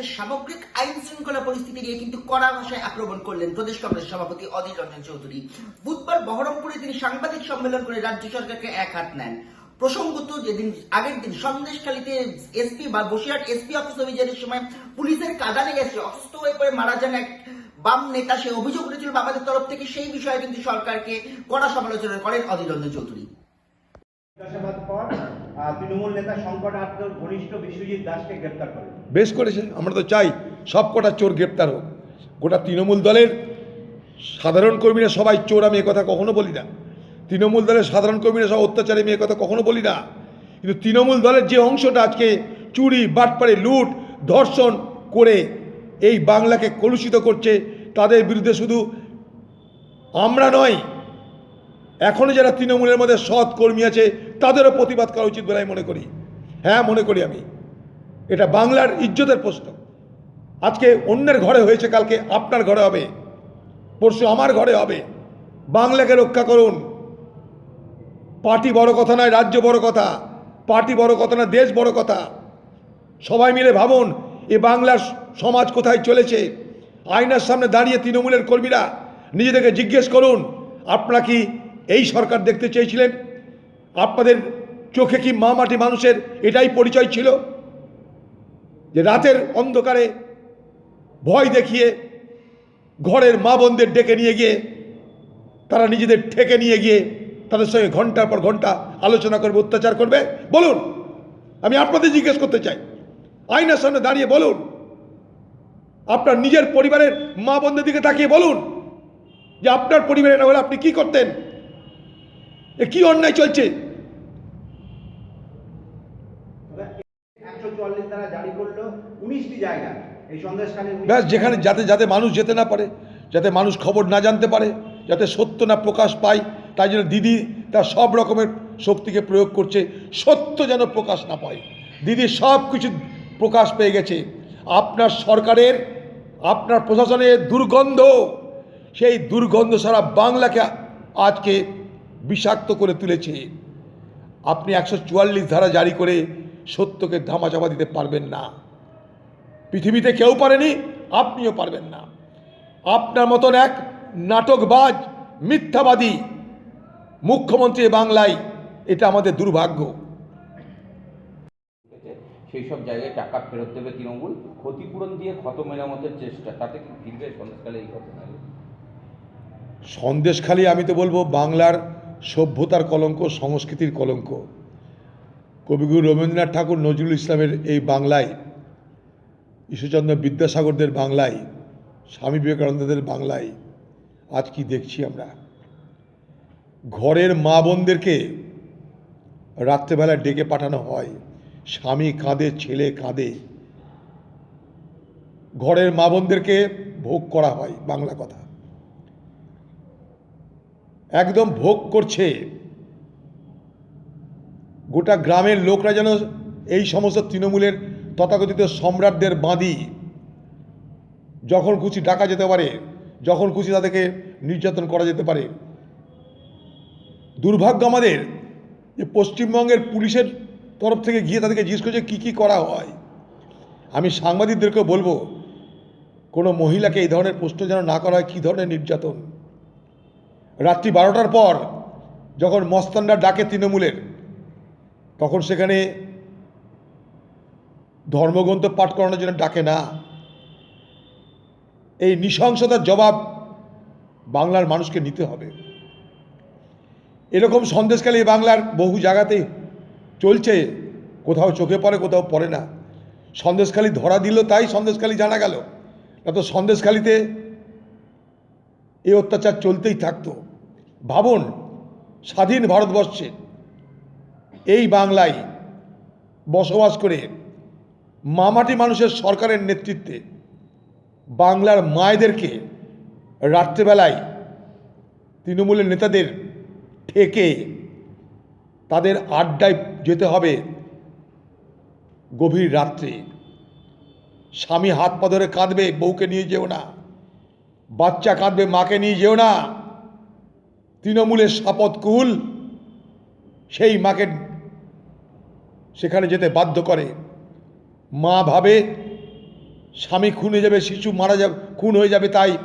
রাজ্যের সামগ্রিক আইন শৃঙ্খলা পরিস্থিতি নিয়ে কিন্তু কড়া ভাষায় আক্রমণ করলেন প্রদেশ কংগ্রেস সভাপতি অধীর রঞ্জন চৌধুরী। বুধবার বহরমপুরে তিনি সাংবাদিক সম্মেলন করে রাজ্য সরকারকে এক হাত নেন। প্রসঙ্গত যেদিন, আগের দিন সন্দেশখালীতে এসপি বা বসিরহাট এসপি অফিস অভিযানের সময় পুলিশের কাদানে গেছে অসুস্থ হয়ে পড়ে মারা যান এক বাম নেতা। সে অভিযোগ করেছিল বাবাদের তরফ থেকে সেই বিষয়ে কিন্তু সরকারকে কড়া সমালোচনা করেন অধীর রঞ্জন চৌধুরী। তৃণমূল নেতা শঙ্কর আত্মর ঘনিষ্ঠ বিশ্বজিৎ দাসকে গ্রেপ্তার করে বেশ করেছে, আমরা তো চাই সব কটা চোর গ্রেপ্তার হোক। গোটা তৃণমূল দলের সাধারণ কর্মীরা সবাই চোর, আমি কথা কখনো বলি না। তৃণমূল দলের সাধারণ কর্মীরা সব অত্যাচারী, আমি কথা কখনো বলি না। কিন্তু তৃণমূল দলের যে অংশটা আজকে চুরি, বাটপাড়ে, লুট, ধর্ষণ করে এই বাংলাকে কলুষিত করছে, তাদের বিরুদ্ধে শুধু আমরা নয় এখনও যারা তৃণমূলের মধ্যে সৎ কর্মী আছে, তাদেরও প্রতিবাদ করা উচিত বলে আমি মনে করি। হ্যাঁ মনে করি আমি। এটা বাংলার ইজ্জতের প্রশ্ন। আজকে অন্যের ঘরে হয়েছে, কালকে আপনার ঘরে হবে, পরশু আমার ঘরে হবে। বাংলাকে রক্ষা করুন। পার্টি বড় কথা নয়, রাজ্য বড় কথা। পার্টি বড় কথা না দেশ বড় কথা। সবাই মিলে ভাবুন, এ বাংলার সমাজ কোথায় চলেছে? আয়নার সামনে দাঁড়িয়ে তৃণমূলের কর্মীরা নিজেদেরকে জিজ্ঞেস করুন, আপনারা কি এই সরকার দেখতে চেয়েছিলেন? আপনাদের চোখে কি মা মাটি মানুষের এটাই পরিচয় ছিল? যে রাতের অন্ধকারে ভয় দেখিয়ে ঘরের মা বোনদের ডেকে নিয়ে গিয়ে, তারা নিজেদের ঠেকে নিয়ে গিয়ে তাদের সঙ্গে ঘণ্টার পর ঘণ্টা আলোচনা করবে, অত্যাচার করবে। বলুন, আমি আপনাদের জিজ্ঞেস করতে চাই। আইনার সামনে দাঁড়িয়ে বলুন। আপনার নিজের পরিবারের মা বোনদের দিকে তাকিয়ে বলুন যে আপনার পরিবারে না হলে আপনি কি করতেন? এ কি অন্যায় চলছে একশো চুয়াল্লিশ দ্বারা জারি করল উনিশটি জায়গা। এই সন্দেশখালী ব্যাস যেখানে যাতে যাতে মানুষ যেতে না পারে যাতে মানুষ খবর না জানতে পারে যাতে সত্য না প্রকাশ পায় তাই জন্য দিদি তার সব রকমের শক্তিকে প্রয়োগ করছে সত্য যেন প্রকাশ না পায়। দিদি সব কিছু প্রকাশ পেয়ে গেছে। আপনার সরকারের আপনার প্রশাসনের দুর্গন্ধ সেই দুর্গন্ধ সারা বাংলাকে আজকে বিষাক্ত করে তুলেছে। আপনি একশো চুয়াল্লিশ ধারা জারি করে সত্যকে ধামাচাপা দিতে পারবেন না। পৃথিবীতে কেউ পারেনি আপনিও পারবেন না। আপনার মতন এক নাটকবাজ মিথ্যাবাদী মুখ্যমন্ত্রী বাংলায় এটা আমাদের দুর্ভাগ্য। সেই সব জায়গায় টাকা ফেরত দেবে তৃণমূল ক্ষতিপূরণ দিয়ে ক্ষত মেরামতের চেষ্টা তাতে কি ফিরবে সন্দেশকালে এই ঘটনা সন্দেশখালী আমি তো বলব বাংলার সভ্যতার কলঙ্ক সংস্কৃতির কলঙ্ক। কবিগুরু রবীন্দ্রনাথ ঠাকুর নজরুল ইসলামের এই বাংলায় ঈশ্বরচন্দ্র বিদ্যাসাগরদের বাংলায়, স্বামী বিবেকানন্দদের বাংলায়, আজ কি দেখছি আমরা? ঘরের মা বোনদেরকে রাত্রেবেলা ডেকে পাঠানো হয়। স্বামী কাঁদে, ছেলে কাঁদে। ঘরের মা বোনদেরকে ভোগ করা হয়, বাংলা কথা। একদম ভোগ করছে। গোটা গ্রামের লোকরা যেন এই সমস্ত তৃণমূলের তথাকথিত সম্রাটদের বাঁধি। যখন খুশি ডাকা যেতে পারে, যখন খুশি তাদেরকে নির্যাতন করা যেতে পারে। দুর্ভাগ্য আমাদের যে পশ্চিমবঙ্গের পুলিশের তরফ থেকে গিয়ে তাদেরকে জিজ্ঞেস করছে, কী কী করা হয়? আমি সাংবাদিকদেরকে বলব, কোনো মহিলাকে এই ধরনের প্রশ্ন যেন না করা হয়, কী ধরনের নির্যাতন? রাত্রি বারোটার পর যখন মস্তানরা ডাকে তৃণমূলের, তখন সেখানে ধর্মগ্রন্থ পাঠ করানোর জন্য ডাকে না। এই নৃশংসতার জবাব বাংলার মানুষকে নিতে হবে। এরকম সন্দেশকালে এই বাংলার বহু জায়গাতে চলছে, কোথাও চোখে পড়ে, কোথাও পড়ে না। সন্দেশখালী ধরা দিল, তাই সন্দেশখালী জানা গেল। না তো সন্দেশখালীতে এই অত্যাচার চলতেই থাকতো। ভাবুন, স্বাধীন ভারতবর্ষে এই বাংলায় বসবাস করে মামাটি মানুষের সরকারের নেতৃত্বে বাংলার মায়েদেরকে রাত্রেবেলায় তৃণমূলের নেতাদের ঠেকে তাদের আড্ডায় যেতে হবে গভীর রাত্রে। স্বামী হাত পা ধরে কাঁদবে, বউকে নিয়ে যেও না। বাচ্চা কাঁদবে, মাকে নিয়ে যেও না। তৃণমূলের কুল, সেই মাকে সেখানে যেতে বাধ্য করে। মা ভাবে, স্বামী খুন হয়ে যাবে, শিশু মারা যাবে, খুন হয়ে যাবে, তাই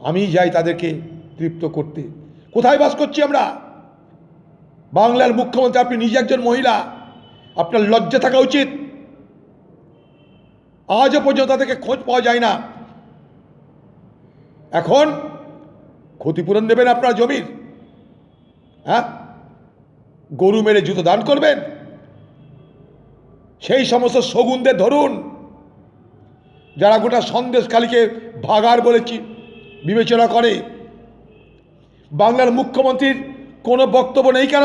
আমি যাই তাদেরকে তৃপ্ত করতে। কোথায় বাস করছি আমরা? বাংলার মুখ্যমন্ত্রী, আপনি নিজে একজন মহিলা, আপনার লজ্জা থাকা উচিত। আজও পর্যন্ত তাদেরকে খোঁজ পাওয়া যায় না। এখন ক্ষতিপূরণ দেবেন আপনার জমির হ্যাঁ? গরু মেরে জুতো দান করবেন সেই সমস্ত শগুনদের ধরুন, যারা গোটা সন্দেশকালীকে ভাগার বলে চি- বিবেচনা করে। বাংলার মুখ্যমন্ত্রীর কোনো বক্তব্য নেই কেন?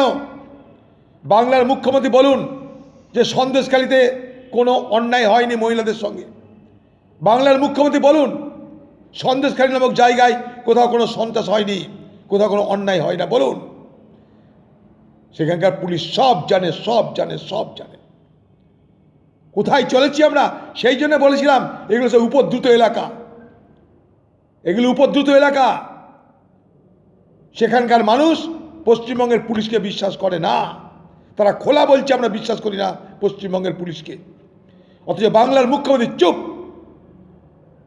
বাংলার মুখ্যমন্ত্রী বলুন যে সন্দেশকালীতে কোনো অন্যায় হয়নি মহিলাদের সঙ্গে। বাংলার মুখ্যমন্ত্রী বলুন সন্দেশকালী নামক জায়গায় কোথাও কোনো সন্ত্রাস হয়নি, কোথাও কোনো অন্যায় হয় না, বলুন। সেখানকার পুলিশ সব জানে সব জানে সব জানে। কোথায় চলেছি আমরা? সেই জন্য বলেছিলাম, এগুলো সব উপদ্রুত এলাকা। এগুলো উপদ্রুত এলাকা। সেখানকার মানুষ পশ্চিমবঙ্গের পুলিশকে বিশ্বাস করে না। তারা খোলা বলছে, আমরা বিশ্বাস করি না পশ্চিমবঙ্গের পুলিশকে। অথচ বাংলার মুখ্যমন্ত্রী চুপ।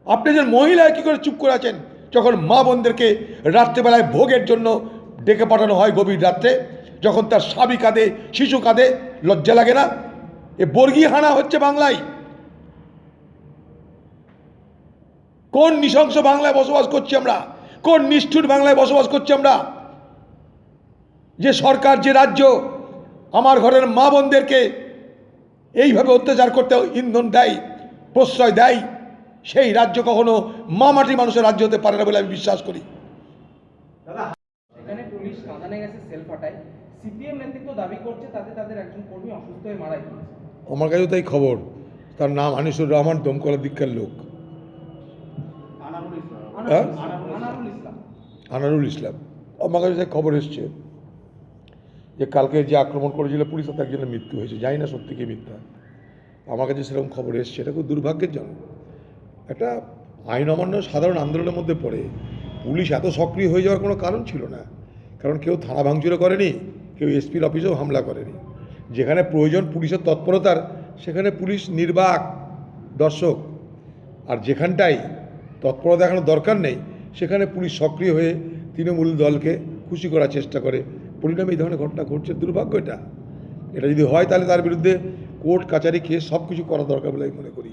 আপনি যে মহিলা কী করে চুপ করে আছেন? যখন মা বোনদেরকে রাত্রেবেলায় ভোগের জন্য ডেকে পাঠানো হয় গভীর রাত্রে, যখন তার স্বামী কাঁদে, শিশু কাঁদে, লজ্জা লাগে না? এ বর্গি হানা হচ্ছে বাংলায়। কোন নৃশংস বাংলায় বসবাস করছি আমরা? কোন নিষ্ঠুর বাংলায় বসবাস করছি আমরা? যে সরকার, যে রাজ্য আমার ঘরের মা বোনদেরকে এইভাবে অত্যাচার করতে ইন্ধন দেয়, প্রশ্রয় দেয়, সেই রাজ্য কখনো মা মামাটি মানুষের রাজ্য হতে পারে না বলে আমি বিশ্বাস করি। সিপিএম নেতৃত্ব দাবি করছে, তাতে তাদের একজন কর্মী অসুস্থ হয়ে মারা গিয়েছে। আমার কাছেও তাই খবর। তার নাম আনিসুর রহমান দমকলা দীক্ষার লোক। আনারুল ইসলাম। হ্যাঁ? আনারুল ইসলাম। আমার কাছে তাই খবর এসছে যে কালকে যে আক্রমণ করেছিল পুলিশ তার একজনের মৃত্যু হয়েছে। জানি না সত্যি কি মিথ্যা। আমার কাছে সেরকম খবর এসছে। এটা খুব দুর্ভাগ্যের জন্য একটা আইন অমান্য সাধারণ আন্দোলনের মধ্যে পড়ে। পুলিশ এত সক্রিয় হয়ে যাওয়ার কোনো কারণ ছিল না। কারণ কেউ থানা ভাঙচুরও করেনি কেউ এসপির অফিসেও হামলা করেনি। যেখানে প্রয়োজন পুলিশের তৎপরতার, সেখানে পুলিশ নির্বাক, দর্শক। আর যেখানটায় তৎপরতা দেখানোর দরকার নেই, সেখানে পুলিশ সক্রিয় হয়ে তৃণমূল দলকে খুশি করার চেষ্টা করে। পরিণামে এই ধরনের ঘটনা ঘটছে, দুর্ভাগ্য এটা। এটা যদি হয় তাহলে তার বিরুদ্ধে কোর্ট, কাচারি কেস সব কিছু করা দরকার বলে আমি মনে করি।